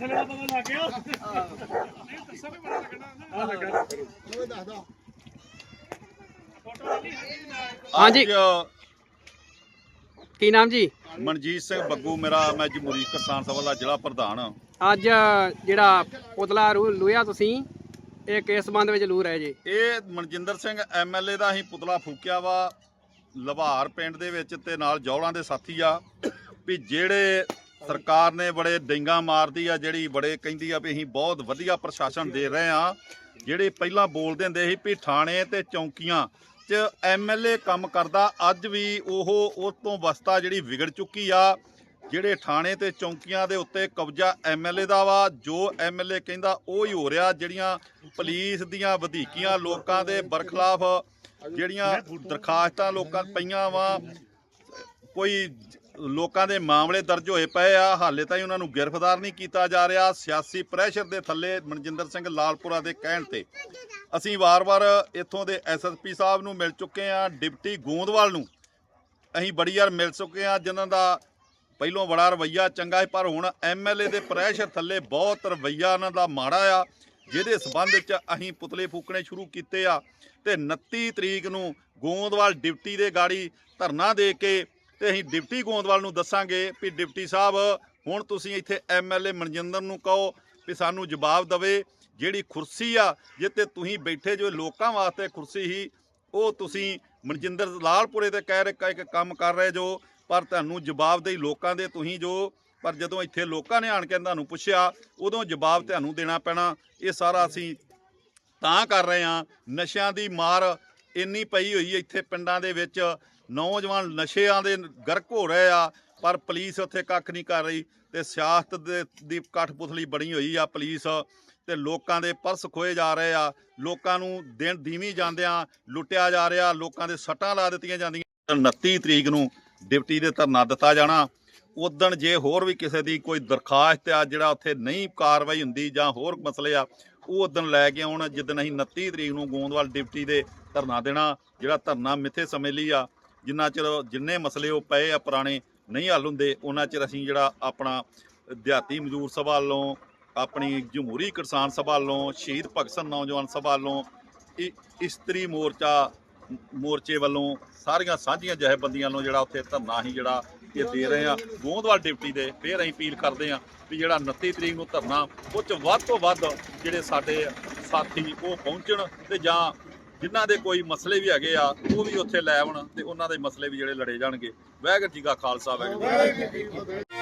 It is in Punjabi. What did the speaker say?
ਪਤਾ ਲੱਗ ਗਿਆ ਨਹੀਂ ਦੱਸੋ ਵੀ ਪਤਾ ਲੱਗਣਾ। ਨਾ ਲੱਗਾ। ਉਹ ਦੱਸਦਾ ਫੋਟੋ ਵਾਲੀ ਹਾਂਜੀ। ਅੱਜ ਕੀ ਨਾਮ ਜੀ? ਮਨਜੀਤ ਸਿੰਘ ਬੱਗੂ ਮੇਰਾ ਮੈਂ ਜਮਹੂਰੀ ਕਿਸਾਨ ਸਭਾ ਦਾ ਜ਼ਿਲ੍ਹਾ ਪ੍ਰਧਾਨ ਹਾਂ। ਅੱਜ ਜਿਹੜਾ ਪੁਤਲਾ ਰੂ ਲੂਇਆ ਤੁਸੀਂ ਇਹ ਕਿਸ ਸੰਬੰਧ ਵਿੱਚ ਲੂ ਰਹੇ ਜੀ? ਇਹ ਮਨਜਿੰਦਰ ਸਿੰਘ ਐਮਐਲਏ ਦਾ ਹੀ ਪੁਤਲਾ ਫੂਕਿਆ ਵਾ ਲਵਾਰ ਪਿੰਡ ਦੇ ਵਿੱਚ ਤੇ ਨਾਲ ਜੌਲਾਂ ਦੇ ਸਾਥੀ ਆ। ਵੀ ਜਿਹੜੇ ਸਰਕਾਰ ਨੇ ਬੜੇ ਡਿੰਗਾ ਮਾਰਦੀ ਆ, ਜਿਹੜੀ ਬੜੇ ਕਹਿੰਦੀ ਆ ਵੀ ਅਸੀਂ ਬਹੁਤ ਵਧੀਆ ਪ੍ਰਸ਼ਾਸਨ ਦੇ ਰਹੇ ਆ। ਜਿਹੜੇ ਪਹਿਲਾਂ ਬੋਲਦੇ ਹੁੰਦੇ ਸੀ ਵੀ ਥਾਣੇ ਤੇ ਚੌਂਕੀਆਂ 'ਚ ਐਮਐਲਏ ਕੰਮ ਕਰਦਾ, ਅੱਜ ਵੀ ਉਹ ਉਸ ਤੋਂ ਵਸਤਾ ਜਿਹੜੀ ਵਿਗੜ ਚੁੱਕੀ ਆ। ਜਿਹੜੇ ਥਾਣੇ ਤੇ ਚੌਂਕੀਆਂ ਦੇ ਉੱਤੇ ਕਬਜ਼ਾ ਐਮਐਲਏ ਦਾ ਵਾ, ਜੋ ਐਮਐਲਏ ਕਹਿੰਦਾ ਉਹ ਹੀ ਹੋ ਰਿਹਾ, ਜਿਹੜੀਆਂ ਪੁਲਿਸ ਦੀਆਂ ਵਧੀਕੀਆਂ ਲੋਕਾਂ ਦੇ ਬਰਖਲਾਫ ਜਿਹੜੀਆਂ ਦਰਖਾਸਤਾਂ ਲੋਕਾਂ ਪਈਆਂ ਵਾ, ਕੋਈ ਲੋਕਾਂ ਦੇ ਮਾਮਲੇ ਦਰਜ ਹੋਏ ਪਏ ਆ। ਹਾਲੇ ਤਾਈਂ ਉਹਨਾਂ ਨੂੰ ਗ੍ਰਿਫਤਾਰ ਨਹੀਂ ਕੀਤਾ ਜਾ ਰਿਹਾ। ਸਿਆਸੀ ਪ੍ਰੈਸ਼ਰ ਦੇ ਥੱਲੇ ਮਨਜਿੰਦਰ ਸਿੰਘ ਲਾਲਪੁਰਾ ਦੇ ਕਹਿਣ ਤੇ। ਅਸੀਂ ਵਾਰ-ਵਾਰ ਇੱਥੋਂ ਦੇ ਐਸਐਸਪੀ ਸਾਹਿਬ ਨੂੰ ਮਿਲ ਚੁੱਕੇ ਆ, ਡਿਪਟੀ ਗੋਂਦਵਾਲ ਨੂੰ। ਅਸੀਂ ਬੜੀ ਵਾਰ ਮਿਲ ਚੁੱਕੇ ਆ, ਜਿਨ੍ਹਾਂ ਦਾ ਪਹਿਲੋਂ ਬੜਾ ਰਵਈਆ ਚੰਗਾ ਹੈ ਪਰ ਹੁਣ ਐਮਐਲਏ ਦੇ ਪ੍ਰੈਸ਼ਰ ਥੱਲੇ ਬਹੁਤ ਰਵਈਆ ਉਹਨਾਂ ਦਾ ਮਾੜਾ ਆ। ਜਿਹਦੇ ਸਬੰਧ ਵਿੱਚ ਅਸੀਂ ਪੁਤਲੇ ਫੂਕਣੇ ਸ਼ੁਰੂ ਕੀਤੇ ਆ। ਤੇ 29 ਤਰੀਕ ਨੂੰ ਗੋਂਦਵਾਲ ਡਿਪਟੀ ਦੇ ਗਾੜੀ ਧਰਨਾ ਦੇ ਕੇ ਤੇ ਅਸੀਂ ਡਿਪਟੀ ਗੋਂਦਵਾਲ ਨੂੰ ਦੱਸਾਂਗੇ ਵੀ ਡਿਪਟੀ ਸਾਹਿਬ, ਹੁਣ ਤੁਸੀਂ ਇੱਥੇ ਐਮਐਲਏ ਮਨਜਿੰਦਰ ਨੂੰ ਕਹੋ ਵੀ ਸਾਨੂੰ ਜਵਾਬ ਦਵੇ, ਜਿਹੜੀ ਕੁਰਸੀ ਆ ਜਿੱਤੇ ਤੁਸੀਂ ਬੈਠੇ ਜੋ ਲੋਕਾਂ ਵਾਸਤੇ ਕੁਰਸੀ ਹੀ ਉਹ ਤੁਸੀਂ ਮਨਜਿੰਦਰ ਲਾਲਪੁਰੇ ਤੇ ਕਹਿ ਰਹੇ ਇੱਕ ਕੰਮ ਕਰ ਰਹੇ ਜੋ, ਪਰ ਤੁਹਾਨੂੰ ਜਵਾਬਦੇਹੀ ਲੋਕਾਂ ਦੇ ਤੁਸੀਂ ਜੋ, ਪਰ ਜਦੋਂ ਇੱਥੇ ਲੋਕਾਂ ਨੇ ਆਣ ਕੇ ਤੁਹਾਨੂੰ ਪੁੱਛਿਆ, ਉਦੋਂ ਜਵਾਬ ਤੁਹਾਨੂੰ ਦੇਣਾ ਪੈਣਾ, ਇਹ ਸਾਰਾ ਅਸੀਂ ਤਾਂ ਕਰ ਰਹੇ ਹਾਂ। ਨਸ਼ਿਆਂ ਦੀ ਮਾਰ ਇੰਨੀ ਪਈ ਹੋਈ ਇੱਥੇ ਪਿੰਡਾਂ ਦੇ ਵਿੱਚ ਨੌਜਵਾਨ ਨਸ਼ਿਆਂ ਦੇ ਗਰਕ ਹੋ ਰਹੇ ਆ, ਪਰ ਪੁਲਿਸ ਉੱਥੇ ਕੱਖ ਨਹੀਂ ਕਰ ਰਹੀ ਤੇ ਸਿਆਸਤ ਦੇ, ਦੀ ਕਠਪੁਤਲੀ ਬਣੀ ਹੋਈ ਆ ਪੁਲਿਸ ਤੇ ਲੋਕਾਂ ਦੇ ਪਰਸ ਖੋਏ ਜਾ ਰਹੇ ਆ, ਲੋਕਾਂ ਨੂੰ ਦਿਨ ਦੀਵੀਂ ਜਾਂਦਿਆਂ ਲੁੱਟਿਆ ਜਾ ਰਿਹਾ, ਲੋਕਾਂ ਦੇ ਸੱਟਾਂ ਲਾ ਦਿੱਤੀਆਂ ਜਾਂਦੀਆਂ। 29 ਤਰੀਕ ਨੂੰ ਡਿਪਟੀ ਦੇ ਧਰਨਾ ਦਿੱਤਾ ਜਾਣਾ, ਉਦਣ ਜੇ ਹੋਰ ਵੀ ਕਿਸੇ ਦੀ ਕੋਈ ਦਰਖਾਸਤ ਆ, ਜਿਹੜਾ ਉੱਥੇ ਨਹੀਂ ਕਾਰਵਾਈ ਹੁੰਦੀ ਜਾਂ ਹੋਰ ਮਸਲੇ ਆ, ਉਹ ਉਦਣ ਲੈ ਕੇ ਆਉਣ, ਜਿੱਦਣ ਅਸੀਂ 29 ਤਰੀਕ ਨੂੰ ਗੋਂਦਵਾਲ ਡਿਪਟੀ ਦੇ ਧਰਨਾ ਦੇਣਾ, ਜਿਹੜਾ ਧਰਨਾ ਮਿੱਥੇ ਸਮੇਂ ਲਈ ਆ ਜਿੰਨਾ ਚਿਰ ਜਿੰਨੇ ਮਸਲੇ ਉਹ ਪਏ ਆ ਪੁਰਾਣੇ ਨਹੀਂ ਹੱਲ ਹੁੰਦੇ, ਉਹਨਾਂ ਚਿਰ ਅਸੀਂ ਜਿਹੜਾ ਆਪਣਾ ਦਿਹਾਤੀ ਮਜ਼ਦੂਰ ਸਭਾ ਵੱਲੋਂ, ਆਪਣੀ ਜਮਹੂਰੀ ਕਿਸਾਨ ਸਭਾ ਵੱਲੋਂ, ਸ਼ਹੀਦ ਭਗਤ ਸਿੰਘ ਨੌਜਵਾਨ ਸਭਾ ਵੱਲੋਂ ਇਸਤਰੀ ਮੋਰਚਾ, ਮੋਰਚੇ ਵੱਲੋਂ ਸਾਰੀਆਂ ਸਾਂਝੀਆਂ ਜਥੇਬੰਦੀਆਂ ਨੂੰ ਜਿਹੜਾ ਉੱਥੇ ਧਰਨਾ ਹੀ ਜਿਹੜਾ ਇਹ ਦੇ ਰਹੇ ਆ ਗੋਂਦਵਾਲ ਡਿਪਟੀ ਦੇ ਫੇਰ ਅਸੀਂ ਅਪੀਲ ਕਰਦੇ ਆ ਵੀ ਜਿਹੜਾ 29 ਤਰੀਕ ਨੂੰ ਧਰਨਾ, ਉਹ 'ਚ ਵੱਧ ਤੋਂ ਵੱਧ ਜਿਹੜੇ ਸਾਡੇ ਸਾਥੀ ਉਹ ਪਹੁੰਚਣ ਤੇ ਜਾਂ ਜਿਨ੍ਹਾਂ ਦੇ ਕੋਈ ਮਸਲੇ ਵੀ ਹੈਗੇ ਆ, ਉਹ ਵੀ ਉੱਥੇ ਲੈ ਆਉਣ ਤੇ ਉਹਨਾਂ ਦੇ ਮਸਲੇ ਵੀ ਜਿਹੜੇ ਲੜੇ ਜਾਣਗੇ। ਵਾਹਿਗੁਰੂ ਜੀ ਕਾ ਖਾਲਸਾ, ਵਾਹਿਗੁਰੂ ਜੀ ਕੀ ਫਤਿਹ।